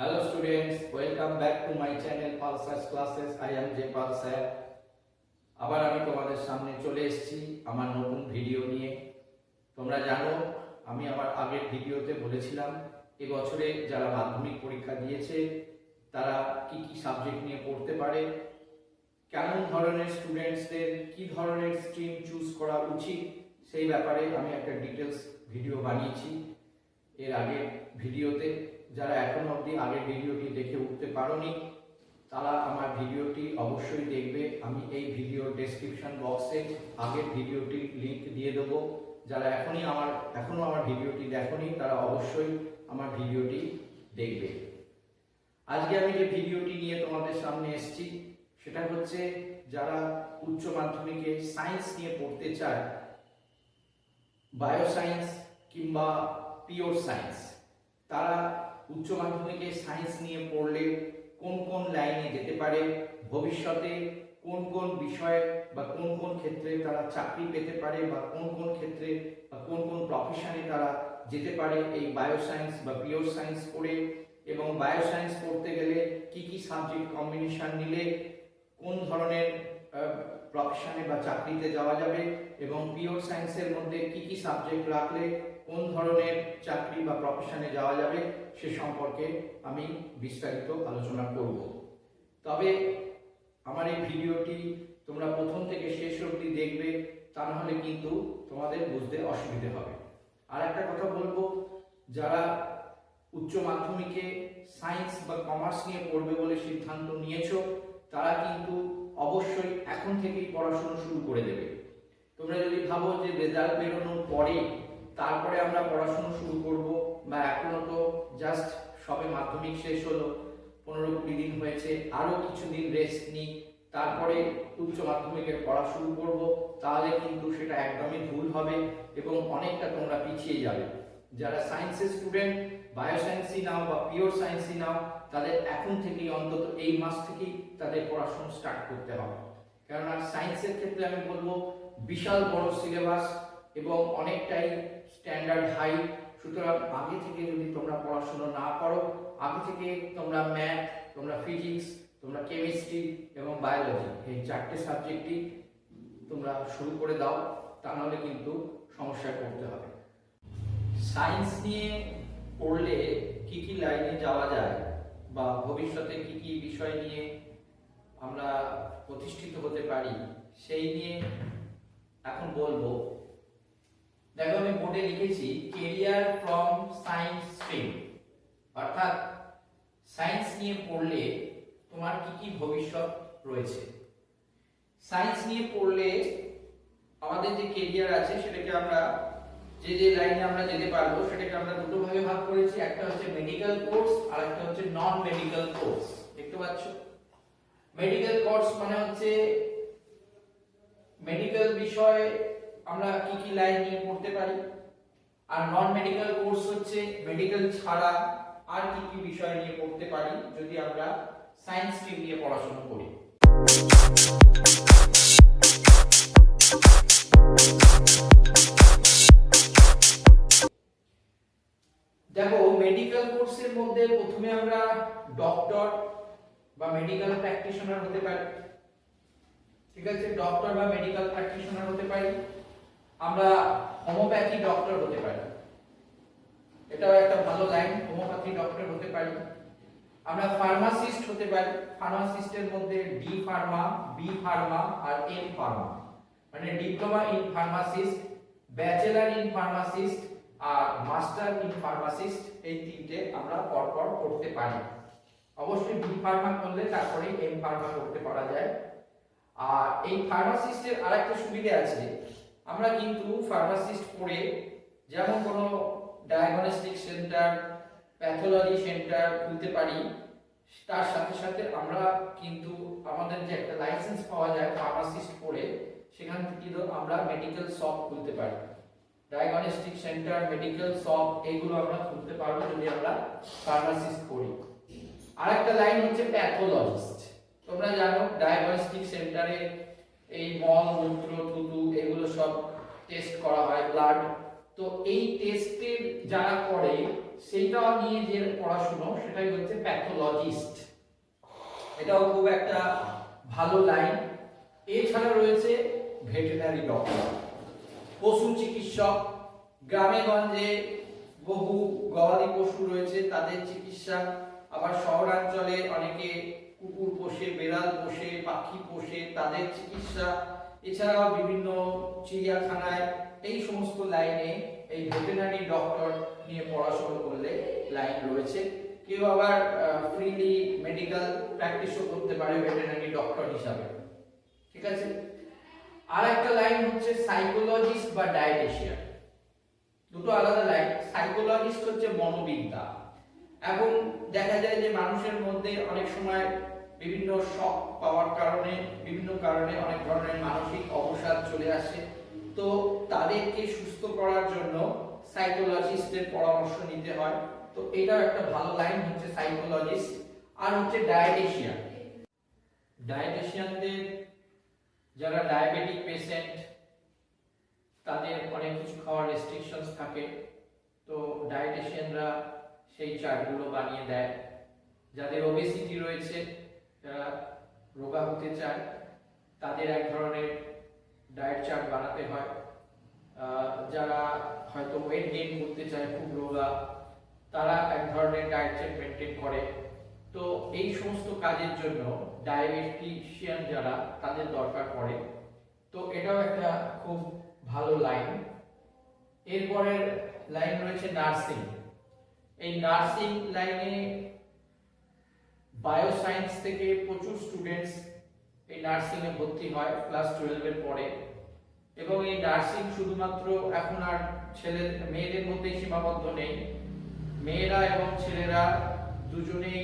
Hello students, welcome back to my channel Pulsars Classes. I am J Pal sir. আবার আমি তোমাদের সামনে চলে এসেছি আমার নতুন ভিডিও নিয়ে। তোমরা জানো আমি আমার আগের ভিডিওতে বলেছিলাম এবছরে যারা মাধ্যমিক পরীক্ষা দিয়েছে তারা কি কি সাবজেক্ট নিয়ে পড়তে পারে? কেমন ধরনের স্টুডেন্টসদের কি ধরনের স্ট্রিম চুজ করা উচিত? সেই ব্যাপারে আমি একটা ডিটেলস ভিডিও বানিয়েছি। এর আগের ভিডিওতে যারা এখনও অবধি আগের ভিডিওটি দেখে উঠতে পারোনি, তারা আমার ভিডিওটি অবশ্যই দেখবে। আমি এই ভিডিও ডেসক্রিপশন বক্সে আগের ভিডিওটির লিংক দিয়ে দেবো। যারা এখনই আমার এখনও আমার ভিডিওটি দেখোনি, তারা অবশ্যই আমার ভিডিওটি দেখবে। আজকে আমি যে ভিডিওটি নিয়ে তোমাদের সামনে এসেছি, সেটা হচ্ছে যারা উচ্চ মাধ্যমিকে সায়েন্স নিয়ে পড়তে চায় বায়োসায়েন্স কিংবা পিওর সায়েন্স তারা উচ্চ মাধ্যমিকে সায়েন্স নিয়ে পড়লে কোন কোন লাইনে যেতে পারে, ভবিষ্যতে কোন কোন বিষয়ে বা কোন কোন ক্ষেত্রে তারা চাকরি পেতে পারে বা কোন কোন ক্ষেত্রে বা কোন কোন প্রফেশনে তারা যেতে পারে এই বায়োসায়েন্স বা পিওর সায়েন্স পড়ে এবং বায়োসায়েন্স পড়তে গেলে কি কি সাবজেক্ট কম্বিনেশন নিলে কোন ধরনের প্রফেশনে বা চাকরিতে যাওয়া যাবে এবং পিওর সায়েন্সের মধ্যে কি কি সাবজেক্ট রাখলে কোন ধরনের চাকরি বা প্রফেশনে যাওয়া যাবে সে সম্পর্কে আমি বিস্তারিত আলোচনা করব। তবে আমার এই ভিডিওটি তোমরা প্রথম থেকে শেষ অবধি দেখবে, তা না হলে কিন্তু তোমাদের বুঝতে অসুবিধে হবে। আর একটা কথা বলব, যারা উচ্চ মাধ্যমিকে সায়েন্স বা কমার্স নিয়ে পড়বে বলে সিদ্ধান্ত নিয়েছো, তারা কিন্তু অবশ্যই এখন থেকেই পড়াশোনা শুরু করে দেবে। তোমরা যদি ভাবো যে রেজাল্ট বেরোনোর পরে তারপরে আমরা পড়াশোনা শুরু করব বা এখনও তো জাস্ট সবে মাধ্যমিক শেষ হলো, পনেরো কুড়ি দিন হয়েছে আরও কিছুদিন রেস্ট নিই, তারপরে উচ্চ মাধ্যমিকের পড়া শুরু করব, তাহলে কিন্তু সেটা একদমই ভুল হবে এবং অনেকটা তোমরা পিছিয়ে যাবে। যারা সায়েন্সের স্টুডেন্ট বায়োসায়েন্সই নাও বা পিওর সায়েন্সই নাও তাদের এখন থেকেই অন্তত এই মাস থেকেই তাদের পড়াশোনা স্টার্ট করতে হবে। কেননা সায়েন্সের ক্ষেত্রে আমি বলব, বিশাল বড় সিলেবাস এবং অনেকটাই স্ট্যান্ডার্ড হাই সুতরাং আগে থেকে যদি তোমরা পড়াশোনা না করো, আগে থেকে তোমরা ম্যাথ তোমরা ফিজিক্স তোমরা কেমিস্ট্রি এবং বায়োলজি এই চারটে সাবজেক্টই তোমরা শুরু করে দাও, তা নাহলে কিন্তু সমস্যায় পড়তে হবে। সায়েন্স নিয়ে পড়লে কি কি লাইনে যাওয়া যায়? বা ভবিষ্যতে কি কি বিষয় নিয়ে আমরা প্রতিষ্ঠিত হতে পারি, সেই নিয়ে এখন বলব। দেখো, আমি বোর্ডে লিখেছি কেরিয়ার ফ্রম সায়েন্স স্ট্রিম অর্থাৎ সায়েন্স নিয়ে পড়লে তোমার কি কি ভবিষ্যৎ রয়েছে? সায়েন্স নিয়ে পড়লে আমাদের যে কেরিয়ার আছে, সেটাকে আমরা যে যে লাইনে আমরা যেতে পারব, সেটাকে আমরা দুটো ভাগে ভাগ করেছি। একটা হচ্ছে মেডিকেল কোর্স আর একটা হচ্ছে নন মেডিকেল কোর্স দেখতে পাচ্ছ? মেডিকেল কোর্স মানে হচ্ছে মেডিকেল বিষয়ে আমরা কি কি লাইন নিয়ে পড়তে পারি? আর নন মেডিকেল কোর্স হচ্ছে মেডিকেল ছাড়া আর কি কি বিষয় নিয়ে পড়তে পারি, যদি আমরা সায়েন্স স্ট্রিম নিয়ে পড়াশোনা করি। মেডিকেল কোর্সের মধ্যে প্রথমে আমরা ডক্টর বা মেডিকেল প্র্যাকটিশনার হতে পারি। ঠিক আছে? ডক্টর বা মেডিকেল প্র্যাকটিশনার হতে পারি। আমরা হোমিওপ্যাথি ডক্টর হতে পারি। এটাও একটা ভালো লাইন হোমিওপ্যাথি ডক্টর হতে পারি। আমরা ফার্মাসিস্ট হতে পারি। ফার্মাসিস্টের মধ্যে ডি ফার্মা বি ফার্মা আর এম ফার্মা মানে diploma in pharmacist bachelor in pharmacist R master in pharmacist এই তিনটে আমরা পরপর করতে পারি। অবশ্যই বি ফার্মা করলে তারপরে এম ফার্মা করতে পারা যায়। আর এই ফার্মাসিস্টের আরেকটা সুবিধা আছে। আমরা কিন্তু ফার্মাসিস্ট পড়ে যেমন কোনো ডায়াগনস্টিক সেন্টার প্যাথোলজি সেন্টার খুলতে পারি। তার সাথে সাথে আমরা কিন্তু আমাদের যে একটা লাইসেন্স পাওয়া যায় ফার্মাসিস্ট পড়ে সেখান থেকে আমরা মেডিকেল শপ খুলতে পারি। ডায়াগনস্টিক সেন্টার মেডিকেল শপ এগুলো আমরা খুলতে পারব যদি আমরা ফার্মাসিস্ট পড়ি আরেকটা লাইন হচ্ছে প্যাথোলজিস্ট তোমরা জানো ডায়াগনস্টিক সেন্টারে এই মল, মূত্র, থুতু এগুলো সব টেস্ট করা হয় ব্লাড তো এই টেস্টের যারা করে সেইটা নিয়ে যে পড়াশুনো, সেটাই হচ্ছে প্যাথোলজিস্ট এটাও খুব একটা ভালো লাইন এছাড়া রয়েছে ভেটেরিনারি ডক্টর পশু চিকিৎসক, গ্রামে গঞ্জে বহু গবাদি পশু রয়েছে, তাদের চিকিৎসা। আবার শহরাঞ্চলে অনেকে কুকুর পোষে, বেড়াল পোষে, পাখি পোষে, তাদের চিকিৎসা। এছাড়াও বিভিন্ন চিড়িয়াখানায় এই সমস্ত লাইনে এই ভেটেনারি ডক্টর নিয়ে পড়াশোনা করলে লাইন রয়েছে। কেউ আবার ফ্রিলি মেডিকেল প্র্যাকটিসও করতে পারে ভেটেনারি ডক্টর হিসাবে। ঠিক আছে? আর একটা লাইন হচ্ছে সাইকোলজিস্ট বা ডায়েটিশিয়ান দুটো আলাদা লাইন সাইকোলজিস্ট হচ্ছে মনোবিদ্যা। এবং দেখা যায় যে মানুষের মধ্যে অনেক সময় বিভিন্ন শখ পাওয়ার কারণে, বিভিন্ন কারণে অনেক ধরনের মানসিক অবসাদ চলে আসে। তো তাদেরকে সুস্থ করার জন্য সাইকোলজিস্টের পরামর্শ নিতে হয়। তো এটাও একটা ভালো লাইন হচ্ছে সাইকোলজিস্ট আর হচ্ছে ডায়েটিশিয়ান ডায়েটিশিয়ানদের যারা ডায়াবেটিক পেশেন্ট তাদের অনেক কিছু খাওয়ার রেস্ট্রিকশনস থাকে। তো ডায়েটিশিয়ানরা সেই চার্টগুলো বানিয়ে দেয়। যাদের ওবেসিটি রয়েছে, যারা রোগা হতে চায় তাদের এক ধরনের ডায়েট চার্ট বানাতে হয়। যারা হয়তো ওয়েট গেইন করতে চায়, খুব রোগা, তারা এক ধরনের ডায়েট চার্ট মেনটেন করে। তো এই সমস্ত কাজের জন্য ডায়াবেটিশিয়ান যারা তাদের দরকার পড়ে। তো এটাও একটা খুব ভালো লাইন এরপরের লাইন রয়েছে নার্সিং এই নার্সিং লাইনে বায়োসায়েন্স থেকে প্রচুর স্টুডেন্টস এই নার্সিং এ ভর্তি হয় ক্লাস টুয়েলভের পরে। এবং এই নার্সিং শুধুমাত্র এখন আর ছেলে, মেয়েদের মধ্যেই সীমাবদ্ধ নেই। মেয়েরা এবং ছেলেরা দুজনেই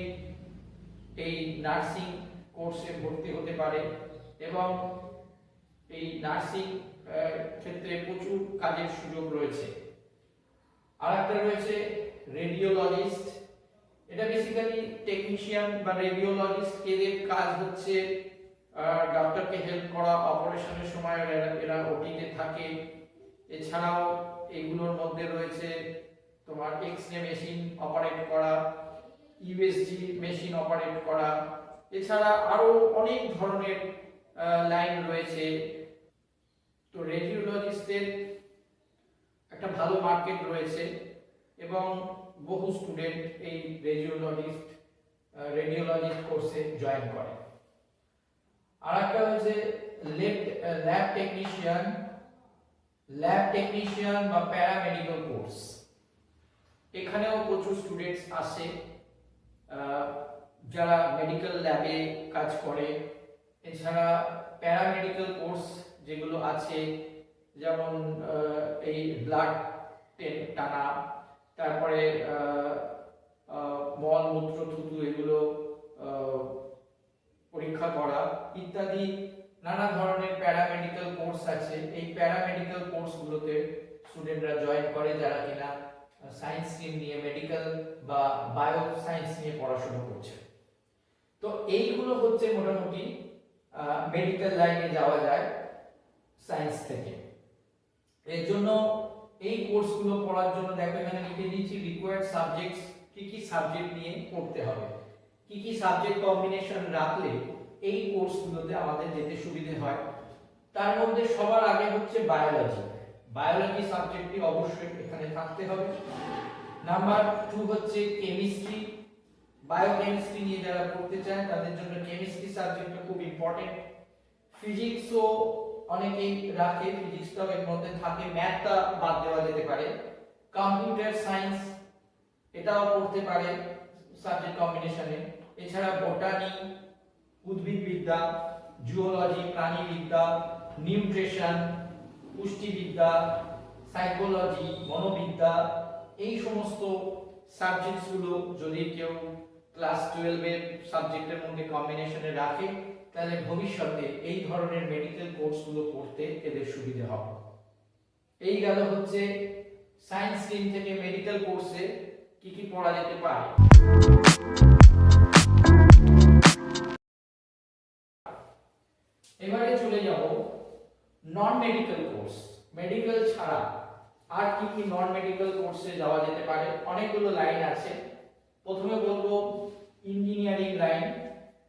এই নার্সিং কোর্সে ভর্তি হতে পারে এবং এই নার্সিং ক্ষেত্রে প্রচুর কাজের সুযোগ রয়েছে। আর একটা রয়েছে রেডিওলজিস্ট এটা বেসিক্যালি টেকনিশিয়ান বা রেডিওলজিস্ট এদের কাজ হচ্ছে ডক্টরকে হেল্প করা অপারেশনের সময় এরা ওটিতে থাকে। এছাড়াও এগুলোর মধ্যে রয়েছে তোমার এক্স রে মেশিন অপারেট করা ইউএসজি মেশিন অপারেট করা এছাড়া আরও অনেক ধরনের লাইন রয়েছে। তো রেডিওলজিস্টদের একটা ভালো মার্কেট রয়েছে এবং বহু স্টুডেন্ট এই রেডিওলজিস্ট রেডিওলজিস্ট কোর্সে জয়েন করে। আর একটা হচ্ছে ল্যাব টেকনিশিয়ান ল্যাব টেকনিশিয়ান বা প্যারামেডিক্যাল কোর্স এখানেও প্রচুর স্টুডেন্টস আসে যারা মেডিকেল ল্যাবে কাজ করে এছাড়া প্যারামেডিক্যাল কোর্স যেগুলো আছে যেমন এই ব্লাড টানা তারপরে আহ, আহ, মল মূত্র থুতু এগুলো পরীক্ষা করা ইত্যাদি নানা ধরনের প্যারামেডিক্যাল কোর্স আছে। এই প্যারামেডিক্যাল কোর্সগুলোতে স্টুডেন্টরা জয়েন করে যারা কিনা সায়েন্স স্ট্রিম নিয়ে মেডিকেল বা বায়ো সায়েন্স নিয়ে পড়াশোনা করছে। তো এইগুলো হচ্ছে মোটামুটি মেডিকেল লাইনে যাওয়া যায় সায়েন্স থেকে। এর জন্য এই কোর্সগুলো পড়ার জন্য দেখো, এখানে লিখে দিয়েছি রিকোয়ার্ড সাবজেক্টস কি কি সাবজেক্ট নিয়ে পড়তে হবে। কি কি সাবজেক্ট কম্বিনেশন রাখলে এই কোর্সগুলোতে আমাদের যেতে সুবিধে হয়। তার মধ্যে সবার আগে হচ্ছে বায়োলজি বায়োলজি সাবজেক্টটি অবশ্যই এখানে থাকতে হবে। নাম্বার টু হচ্ছে কেমিস্ট্রি বায়োকেমিস্ট্রি নিয়ে যারা পড়তে চায়, তাদের জন্য কেমিস্ট্রি সাবজেক্টটা খুব ইম্পর্টেন্ট ফিজিক্সও অনেকেই রাখে ফিজিক্সটাও এর মধ্যে থাকে ম্যাথটা বাদ দেওয়া যেতে পারে। কম্পিউটার সায়েন্স এটাও পড়তে পারে সাবজেক্ট কম্বিনেশনে এছাড়া বোটানি উদ্ভিদবিদ্যা জুওলজি প্রাণীবিদ্যা নিউট্রিশন পুষ্টিবিদ্যা সাইকোলজি মনোবিদ্যা, এই সমস্ত সাবজেক্টসগুলো যদি কেউ ক্লাস টুয়েলভের সাবজেক্টের মধ্যে কম্বিনেশনে রাখে, তাহলে ভবিষ্যতে এই ধরনের মেডিকেল কোর্সগুলো পড়তে এদের সুবিধে হবে। এই গেল হচ্ছে সায়েন্স স্ট্রিম থেকে মেডিকেল কোর্সে কি কি পড়া যেতে পারে। এবারে চলে যাব নন মেডিকেল কোর্স মেডিকেল ছাড়া আর কি কি নন মেডিকেল কোর্সে যাওয়া যেতে পারে, অনেকগুলো লাইন আছে। প্রথমে বলব ইঞ্জিনিয়ারিং লাইন,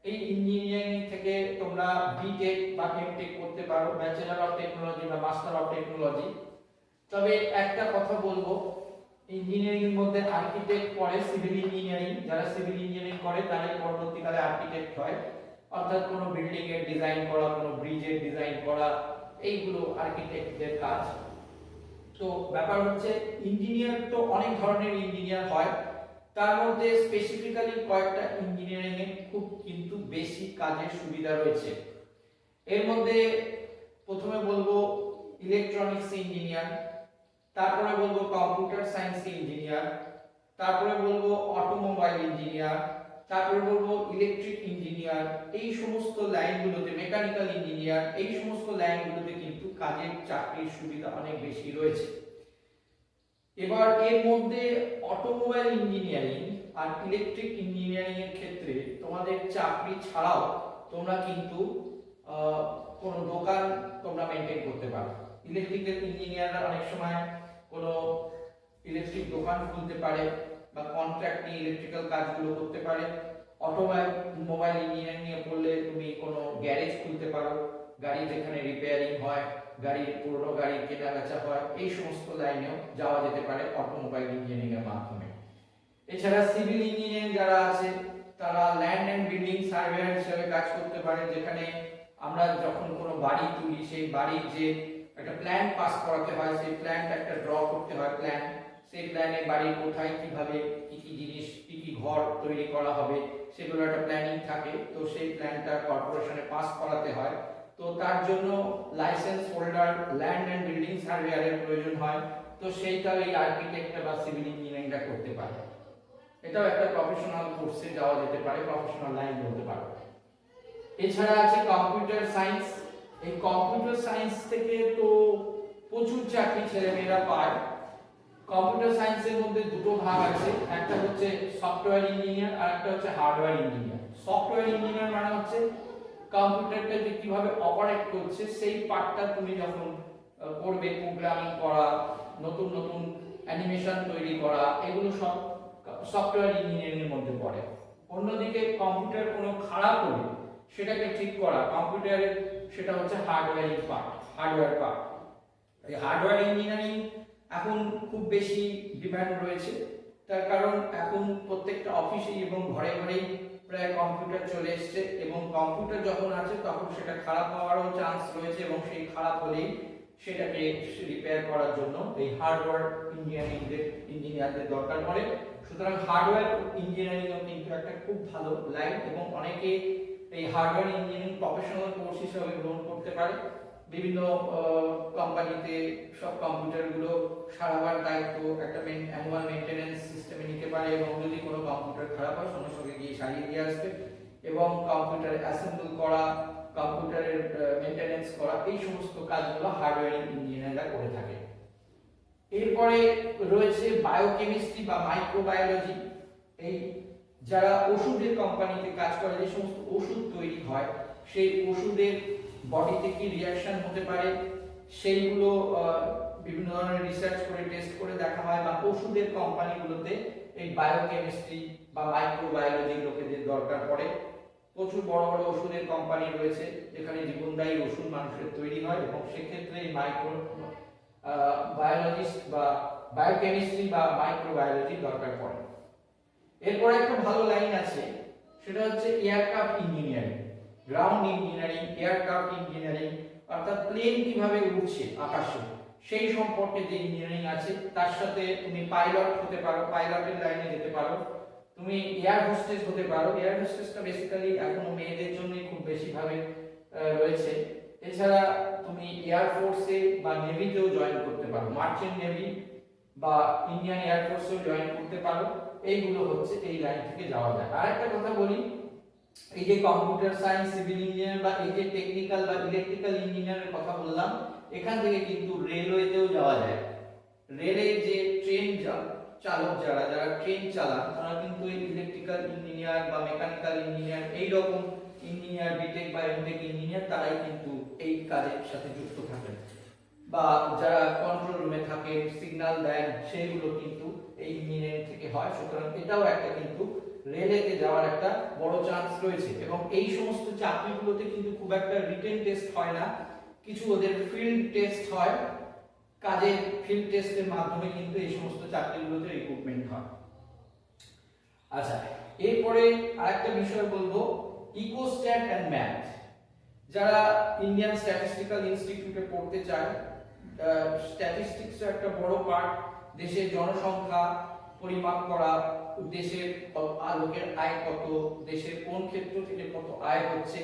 এই ইঞ্জিনিয়ারিং থেকে তোমরা বিটেক বা এমটেক করতে পারো ব্যাচেলর অফ টেকনোলজি বা মাস্টার অফ টেকনোলজি তবে একটা কথা বলব ইঞ্জিনিয়ারিং এর মধ্যে আর্কিটেক্ট পড়ে সিভিল ইঞ্জিনিয়ারিং যারা সিভিল ইঞ্জিনিয়ারিং করে, তারাই পরবর্তীকালে আর্কিটেক্ট হয়। অর্থাৎ কোনো বিল্ডিং এর ডিজাইন করা, কোনো ব্রিজের ডিজাইন করা, এইগুলো আর্কিটেক্টদের কাজ। তো ব্যাপার হচ্ছে ইঞ্জিনিয়ার তো অনেক ধরনের ইঞ্জিনিয়ার হয়। তার মধ্যে স্পেসিফিক্যালি কয়েকটা ইঞ্জিনিয়ারিং এ খুব কিন্তু বেশি কাজের সুবিধা রয়েছে। এর মধ্যে প্রথমে বলব ইলেকট্রনিক্স ইঞ্জিনিয়ার তারপরে বলব কম্পিউটার সায়েন্স ইঞ্জিনিয়ার তারপরে বলব অটোমোবাইল ইঞ্জিনিয়ার তারপরে বলব ইলেকট্রিক ইঞ্জিনিয়ার এই সমস্ত লাইনগুলোতে মেকানিক্যাল ইঞ্জিনিয়ার এই সমস্ত লাইনগুলোতে কিন্তু কাজের চাকরির সুবিধা অনেক বেশি রয়েছে। এবার এর মধ্যে অটোমোবাইল ইঞ্জিনিয়ারিং আর ইলেকট্রিক ইঞ্জিনিয়ারিং এর ক্ষেত্রে তোমাদের চাকরি ছাড়াও তোমরা কিন্তু কোনো দোকান তোমরা মেনটেন করতে পারো। ইলেকট্রিক্যাল ইঞ্জিনিয়াররা অনেক সময় কোনো ইলেকট্রিক দোকান খুলতে পারে বা কন্ট্রাক্ট নিয়ে ইলেকট্রিক্যাল কাজগুলো করতে পারে। অটোমোবাইল মোবাইল ইঞ্জিনিয়ারিং নিয়ে পড়লে তুমি কোনো গ্যারেজ খুলতে পারো। গাড়ি যেখানে রিপেয়ারিং হয়। গাড়ির পুরনো গাড়ি কেনা বেচা হয়, এই সমস্ত লাইনেও যাওয়া যেতে পারে অটোমোবাইল ইঞ্জিনিয়ারিং এর মাধ্যমে। এছাড়া সিভিল ইঞ্জিনিয়ারিং যারা আছে, তারা ল্যান্ড এন্ড বিল্ডিং সার্ভেয়ার হিসেবে কাজ করতে পারে, যেখানে আমরা যখন কোনো বাড়ি তুলি, সেই বাড়ির যে একটা প্ল্যান পাস করাতে হয়, সেই প্ল্যানটা একটা ড্র করতে হয় প্ল্যান সেই প্ল্যানে বাড়ির কোথায় কীভাবে কি কি জিনিস, কি কি ঘর তৈরি করা হবে, সেগুলো একটা প্ল্যানিং থাকে। তো সেই প্ল্যানটা কর্পোরেশনে পাস করাতে হয়। তো তার জন্য licence holder land and building সার্ভেয়ারের প্রয়োজন হয়। তো সেইটা এই আর্কিটেক্টটা বা সিভিল ইঞ্জিনিয়ারিংটা করতে পারে। এটাও একটা প্রফেশনাল কোর্সে যাওয়া যেতে পারে প্রফেশনাল লাইন বলতে পারো। এছাড়া আছে কম্পিউটার সায়েন্স এই কম্পিউটার সায়েন্স থেকে তো প্রচুর চাকরি ছেলেমেয়েরা পায়। কম্পিউটার সায়েন্সের মধ্যে দুটো ভাগ আছে। একটা হচ্ছে সফটওয়্যার ইঞ্জিনিয়ার আর একটা হচ্ছে হার্ডওয়্যার ইঞ্জিনিয়ার সফটওয়্যার ইঞ্জিনিয়ার মানে হচ্ছে কম্পিউটারটা যে কীভাবে অপারেট করছে, সেই পার্টটা তুমি যখন করবে প্রোগ্রামিং করা, নতুন নতুন অ্যানিমেশন তৈরি করা, এগুলো সব সফটওয়্যার ইঞ্জিনিয়ারিং এর মধ্যে পড়ে। অন্যদিকে কম্পিউটার কোনো খারাপ হলে সেটাকে ঠিক করা কম্পিউটারের সেটা হচ্ছে হার্ডওয়্যারিং পার্ট হার্ডওয়্যার পার্ট এই হার্ডওয়্যার ইঞ্জিনিয়ারিং এখন খুব বেশি ডিমান্ড রয়েছে, তার কারণ এখন প্রত্যেকটা অফিসেই এবং ঘরে ঘরেই প্রায় কম্পিউটার চলে এসেছে এবং কম্পিউটার যখন আছে তখন সেটা খারাপ হওয়ারও চান্স রয়েছে এবং সেই খারাপ হলেই সেটাকে রিপেয়ার করার জন্য এই হার্ডওয়্যার ইঞ্জিনিয়ারিংদের ইঞ্জিনিয়ারদের দরকার পড়ে। সুতরাং হার্ডওয়্যার ইঞ্জিনিয়ারিংও কিন্তু একটা খুব ভালো লাইন এবং অনেকে এই হার্ডওয়্যার ইঞ্জিনিয়ারিং প্রফেশনাল কোর্স হিসেবে গ্রহণ করতে পারে। বিভিন্ন কোম্পানিতে সব কম্পিউটারগুলো সারাবার দায়িত্ব একটা অ্যানুয়াল মেনটেনেন্স সিস্টেমে নিতে পারে এবং যদি কোনো কম্পিউটার খারাপ হয়, সঙ্গে সঙ্গে গিয়ে সারিয়ে দিয়ে আসবে এবং কম্পিউটার অ্যাসেম্বল করা, কম্পিউটারের মেনটেনেন্স করা, এই সমস্ত কাজগুলো হার্ডওয়্যার ইঞ্জিনিয়াররা করে থাকে। এরপরে রয়েছে বায়োকেমিস্ট্রি বা মাইক্রোবায়োলজি এই যারা ওষুধের কোম্পানিতে কাজ করে, যে সমস্ত ওষুধ তৈরি হয়, সেই ওষুধের বডিতে কি রিয়াকশন হতে পারে সেইগুলো বিভিন্ন ধরনের রিসার্চ করে টেস্ট করে দেখা হয় বা ওষুধের কোম্পানিগুলোতে এই বায়োকেমিস্ট্রি বা মাইক্রোবায়োলজি লোকেদের দরকার পড়ে। প্রচুর বড় বড় ওষুধের কোম্পানি রয়েছে যেখানে জীবনদায়ী ওষুধ মানুষের তৈরি হয় এবং সেক্ষেত্রে এই মাইক্রো বায়োলজিস্ট বা বায়োকেমিস্ট্রি বা মাইক্রোবায়োলজি দরকার পড়ে। এরপর একটা ভালো লাইন আছে, সেটা হচ্ছে aircraft engineering ground engineering aircraft engineering অর্থাৎ প্লেন কীভাবে উড়ছে আকাশে সেই সম্পর্কে যে ইঞ্জিনিয়ারিং আছে তার সাথে তুমি পাইলট হতে পারো পাইলটের লাইনে যেতে পারো। তুমি এয়ার হোস্টেস হতে পারো। এয়ার হোস্টেসটা বেসিক্যালি এখনও মেয়েদের জন্যই খুব বেশি ভাবে আহ, রয়েছে। এছাড়া তুমি এয়ার ফোর্সে বা নেভিতেও জয়েন করতে পারো মার্চেন্ট নেভি বা ইন্ডিয়ান এয়ার ফোর্সেও জয়েন করতে পারো। এইগুলো হচ্ছে এই লাইন থেকে যাওয়া যায়। আরেকটা কথা বলি এই যে কম্পিউটার সায়েন্স সিভিল ইঞ্জিনিয়ার বা এই যে টেকনিক্যাল বা ইলেকট্রিক্যাল ইঞ্জিনিয়ারের কথা বললাম, এখান থেকে কিন্তু রেলওয়েতেও যাওয়া যায়। রেলে যে ট্রেন চালক যারা যারা ট্রেন চালান, তারা কিন্তু এই ইলেকট্রিক্যাল ইঞ্জিনিয়ার বা মেকানিক্যাল ইঞ্জিনিয়ার এই রকম ইঞ্জিনিয়ার বিটেক বা এমটেক ইঞ্জিনিয়ার তারাই কিন্তু এই কাজের সাথে যুক্ত থাকেন। বা যারা কন্ট্রোল রুমে থাকে সিগন্যাল দেন, সেইগুলো কিন্তু এই ইঞ্জিনিয়ারিং থেকে হয়। সুতরাং এটাও একটা কিন্তু রেলেতে যাওয়ার একটা বড় চান্স রয়েছে। এবং এই সমস্ত চাকরিগুলোতে কিন্তু খুব একটা রিটেন টেস্ট হয় না। কিছু ওদের ফিল্ড টেস্ট হয়। কাজে ফিল্ড টেস্টের মাধ্যমে কিন্তু এই সমস্ত চাকরিগুলোতে রিক্রুটমেন্ট হয়। আচ্ছা এরপরে আরেকটা বিষয় বলব ইকোস্ট্যাট অ্যান্ড ম্যাথ যারা ইন্ডিয়ান স্ট্যাটিস্টিক্যাল ইনস্টিটিউটে পড়তে চায় স্ট্যাটিস্টিক্স একটা বড় পার্ট দেশের জনসংখ্যা পরিমাপ করা দেশের লোকের আয় কত, দেশের কোন ক্ষেত্র থেকে কত আয় হচ্ছে,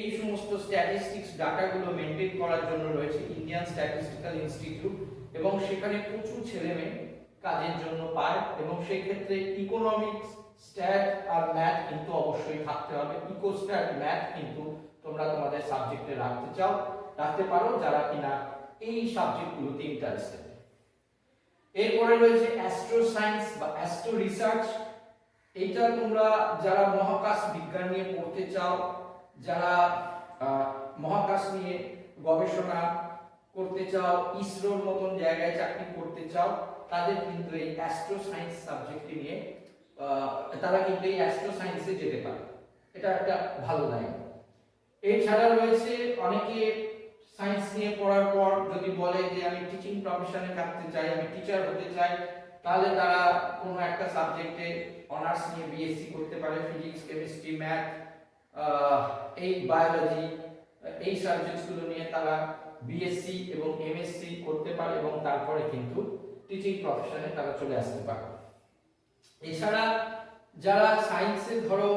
এই সমস্ত স্ট্যাটিস্টিক্স ডাটাগুলো মেনটেন করার জন্য রয়েছে ইন্ডিয়ান স্ট্যাটিস্টিক্যাল ইনস্টিটিউট এবং সেখানে প্রচুর ছেলেমেয়ে কাজের জন্য পায় এবং সেই ক্ষেত্রে ইকোনমিক্স স্ট্যাট আর ম্যাথ কিন্তু অবশ্যই থাকতে হবে। ইকো স্ট্যাট ম্যাথ কিন্তু তোমরা তোমাদের সাবজেক্টে রাখতে চাও, রাখতে পারো যারা কিনা এই সাবজেক্টগুলোতে ইন্টারেস্টেড এরপরে রয়েছে অ্যাস্ট্রো সায়েন্স বা অ্যাস্ট্রো রিসার্চ এইটা তোমরা যারা মহাকাশ বিজ্ঞান নিয়ে পড়তে চাও, যারা মহাকাশ নিয়ে গবেষণা করতে চাও, ইসরোর মতন জায়গায় চাকরি করতে চাও, তাদের কিন্তু এই অ্যাস্ট্রো সায়েন্স সাবজেক্টটি নিয়ে তারা কিন্তু এই অ্যাস্ট্রো সায়েন্সে যেতে পারে। এটা একটা ভালো লাইন এছাড়া রয়েছে অনেকে সায়েন্স নিয়ে পড়ার পর যদি বলে যে আমি টিচিং প্রফেশনে থাকতে চাই, আমি টিচার হতে চাই, তাহলে তারা কোনো একটা সাবজেক্টে অনার্স নিয়ে বিএসসি করতে পারে ফিজিক্স কেমিস্ট্রি ম্যাথ এই বায়োলজি এই সাবজেক্টসগুলো নিয়ে তারা বিএসসি এবং এমএসসি করতে পারে এবং তারপরে কিন্তু টিচিং প্রফেশনে তারা চলে আসতে পারে। এছাড়া যারা সায়েন্সে ধরো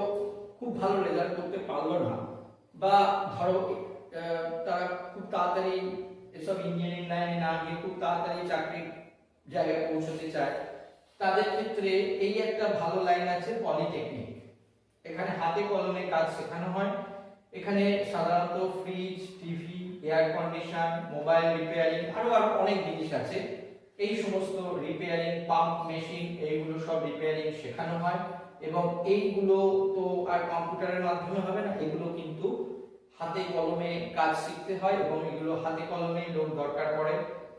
খুব ভালো রেজাল্ট করতে পারল না বা ধরো তারা খুব তাড়াতাড়ি এসব ইঞ্জিনিয়ারিং লাইনে না গিয়ে খুব তাড়াতাড়ি চাকরির জায়গায় পৌঁছতে চায়। তাদের ক্ষেত্রে এই একটা ভালো লাইন আছে পলিটেকনিক এখানে হাতে কলমে কাজ শেখানো হয়। এখানে সাধারণত fridge TV air condition mobile repairing আরও আরও অনেক জিনিস আছে। এই সমস্ত রিপেয়ারিং পাম্প মেশিন এইগুলো সব রিপেয়ারিং শেখানো হয়। এবং এইগুলো তো আর কম্পিউটারের মাধ্যমে হবে না, এগুলো কিন্তু হাতে কলমে কাজ শিখতে হয় এবং এগুলো হাতে কলমে লোক দরকার পড়ে।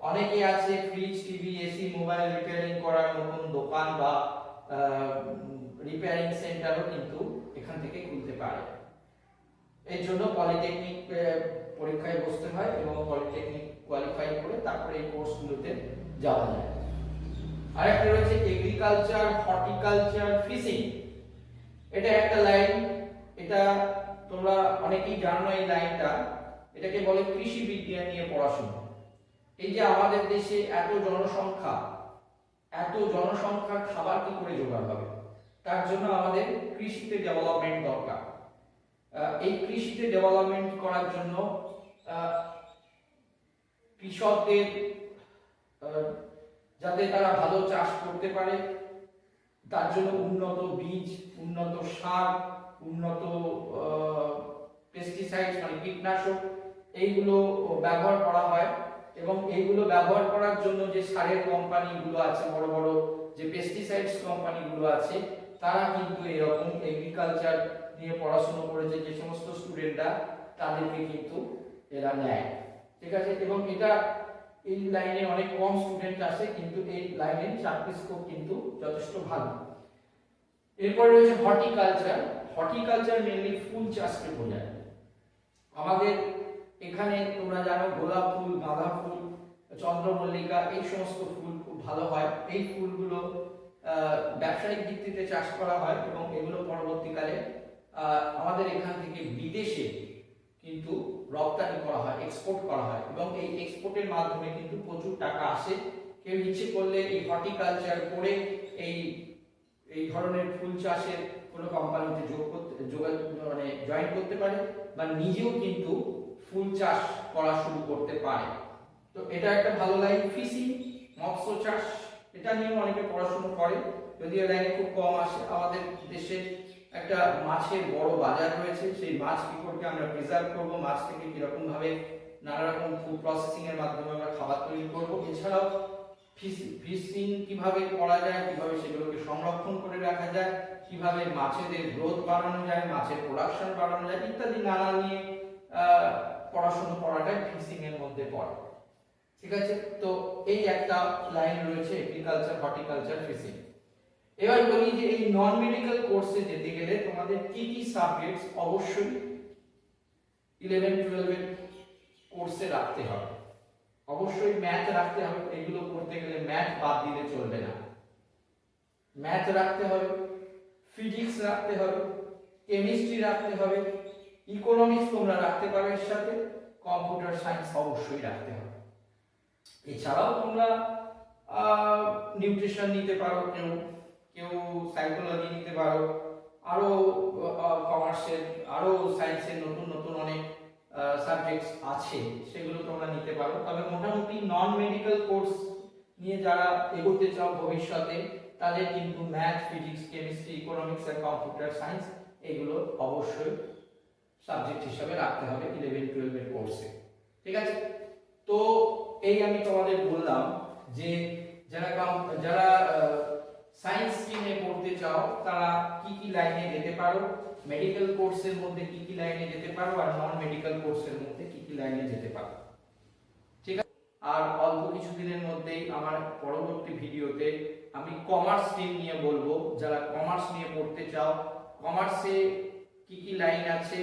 অনেকে আছে fridge TV AC mobile repairing করার নতুন দোকান বা রিপেয়ারিং সেন্টারও কিন্তু এখান থেকে খুলতে পারে। এর জন্য পলিটেকনিক পরীক্ষায় বসতে হয় এবং পলিটেকনিক কোয়ালিফাই করে তারপরে এই কোর্সগুলোতে যাওয়া যায়। আরেকটা রয়েছে এগ্রিকালচার হর্টিকালচার ফিশিং এটা একটা লাইন এটা তোমরা অনেকেই জানো এই লাইনটা, এটাকে বলে কৃষি বিজ্ঞান নিয়ে পড়াশোনা। এই যে আমাদের দেশে এত জনসংখ্যা, এত জনসংখ্যার খাবার কি করে জোগাড় হবে? তার জন্য আমাদের কৃষিতে ডেভেলপমেন্ট দরকার। এই কৃষিতে ডেভেলপমেন্ট করার জন্য কৃষকদের যাতে তারা ভালো চাষ করতে পারে, তার জন্য উন্নত বীজ, উন্নত সার উন্নত পেস্টিসাইড মানে কীটনাশক, এইগুলো ব্যবহার করা হয় এবং এইগুলো ব্যবহার করার জন্য যে সারের কোম্পানিগুলো আছে, বড় বড় যে পেস্টিসাইডস কোম্পানিগুলো আছে, তারা কিন্তু এরকম এগ্রিকালচার নিয়ে পড়াশোনা করেছে, যে সমস্ত স্টুডেন্টরা তাদেরকে কিন্তু এরা নেয়। ঠিক আছে? এবং এটা এই লাইনে অনেক কম স্টুডেন্ট আছে কিন্তু এই লাইনে চাকরি স্কোপ কিন্তু যথেষ্ট ভালো। এরপর রয়েছে হর্টিকালচার হর্টিকালচার মেনলি ফুল চাষকে বোঝায়। আমাদের এখানে তোমরা জানো গোলাপ ফুল, গাঁদা ফুল, চন্দ্রমল্লিকা, এই সমস্ত ফুল খুব ভালো হয়। এই ফুলগুলো ব্যবসায়িক ভিত্তিতে চাষ করা হয় এবং এগুলো পরবর্তীকালে আমাদের এখান থেকে বিদেশে কিন্তু রপ্তানি করা হয় এক্সপোর্ট করা হয় এবং এই এক্সপোর্টের মাধ্যমে কিন্তু প্রচুর টাকা আসে। কেউ ইচ্ছে করলে এই হর্টিকালচার করে এই এই ধরনের ফুল চাষের কোনো কোম্পানিতে যোগ করতে, যোগাযোগ মানে জয়েন করতে পারে বা নিজেও কিন্তু ফুল চাষ করা শুরু করতে পারে। তো এটা একটা ভালো লাইন ফিশিং মৎস্য চাষ, এটা নিয়েও অনেকে পড়াশোনা করে। যদিও লাইনে খুব কম আসে। আমাদের দেশে একটা মাছের বড় বাজার রয়েছে। সেই মাছ কি আমরা প্রিজার্ভ করব। মাছ থেকে কীরকম ভাবে নানা রকম ফুড প্রসেসিং এর মাধ্যমে আমরা খাবার তৈরি করব। এছাড়াও ফিশিং কীভাবে করা যায়, কীভাবে সেগুলোকে সংরক্ষণ করে রাখা যায়, কীভাবে মাছেদের গ্রোথ বাড়ানো যায়, মাছের প্রোডাকশন বাড়ানো যায়, ইত্যাদি নানা নিয়ে পড়াশোনা করাটাই ফিশিং এর মধ্যে পড়ে। ঠিক আছে? তো এই একটা লাইন রয়েছে এগ্রিকালচার হর্টিকালচার ফিশিং এবার বলি যে এই নন মেডিকেল কোর্সে যেতে গেলে তোমাদের কি কি সাবজেক্টস অবশ্যই ইলেভেন টুয়েলভের কোর্সে রাখতে হবে। অবশ্যই ম্যাথ রাখতে হবে, এগুলো করতে গেলে ম্যাথ বাদ দিলে চলবে না। ম্যাথ রাখতে হবে ফিজিক্স রাখতে হবে কেমিস্ট্রি রাখতে হবে ইকোনমিক্স তোমরা রাখতে পারো এর সাথে কম্পিউটার সায়েন্স অবশ্যই রাখতে হবে। এছাড়াও তোমরা নিউট্রিশন নিতে পারো, কেউ কেউ সাইকোলজি নিতে পারো, আরও কমার্সের আরও সায়েন্সের নতুন নতুন অনেক সাবজেক্টস আছে, সেগুলো তোমরা নিতে পারো। তবে মোটামুটি নন মেডিকেল কোর্স নিয়ে যারা এগোতে চাও ভবিষ্যতে, তাদের কিন্তু ম্যাথ ফিজিক্স কেমিস্ট্রি ইকোনমিক্স আর কম্পিউটার সায়েন্স এগুলো অবশ্যই সাবজেক্ট হিসাবে রাখতে হবে ইলেভেন টুয়েলভের কোর্সে ঠিক আছে? তো এই আমি তোমাদের বললাম যে যারা যারা সায়েন্স স্ট্রিমে পড়তে চাও, তারা কি কি লাইনে যেতে পারো মেডিকেল কোর্সের মধ্যে কি কি লাইনে যেতে পারো আর নন মেডিকেল কোর্সের মধ্যে কি কি লাইনে যেতে পারো? ঠিক আছে? আর অল্প কিছুদিনের মধ্যেই আমার পরবর্তী ভিডিওতে আমি কমার্স স্ট্রিম নিয়ে বলব। যারা কমার্স নিয়ে পড়তে চাও কমার্সে কি কি লাইন আছে?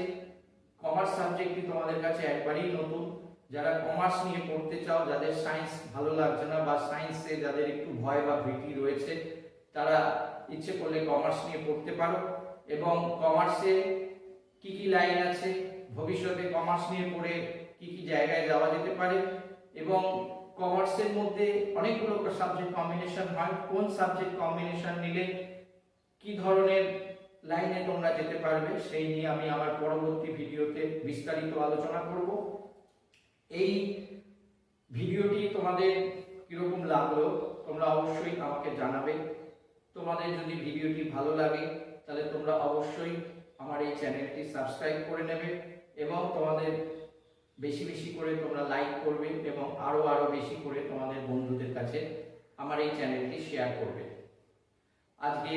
কমার্স সাবজেক্টটি তোমাদের কাছে একবারই নতুন। যারা কমার্স নিয়ে পড়তে চাও, যাদের সায়েন্স ভালো লাগছে না বা সায়েন্সে যাদের একটু ভয় বা ভীতি রয়েছে, তারা ইচ্ছে করলে কমার্স নিয়ে পড়তে পারো। এবং কমার্সে কি কি লাইন আছে? ভবিষ্যতে কমার্স নিয়ে পড়ে কি কি জায়গায় যাওয়া যেতে পারে? এবং কমার্সের মধ্যে অনেকগুলো সাবজেক্ট কম্বিনেশন হয়। কোন সাবজেক্ট কম্বিনেশন নিলে কি ধরনের লাইনে তোমরা যেতে পারবে, সেই নিয়ে আমি আমার পরবর্তী ভিডিওতে বিস্তারিত আলোচনা করব। এই ভিডিওটি তোমাদের কীরকম লাগল, তোমরা অবশ্যই আমাকে জানাবে। তোমাদের যদি ভিডিওটি ভালো লাগে তাহলে তোমরা অবশ্যই আমার এই চ্যানেলটি সাবস্ক্রাইব করে নেবে এবং তোমাদের বেশি বেশি করে তোমরা লাইক করবে এবং আরও আরও বেশি করে তোমাদের বন্ধুদের কাছে আমার এই চ্যানেলটি শেয়ার করবে। আজকে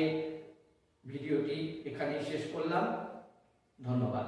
ভিডিওটি এখানেই শেষ করলাম। ধন্যবাদ।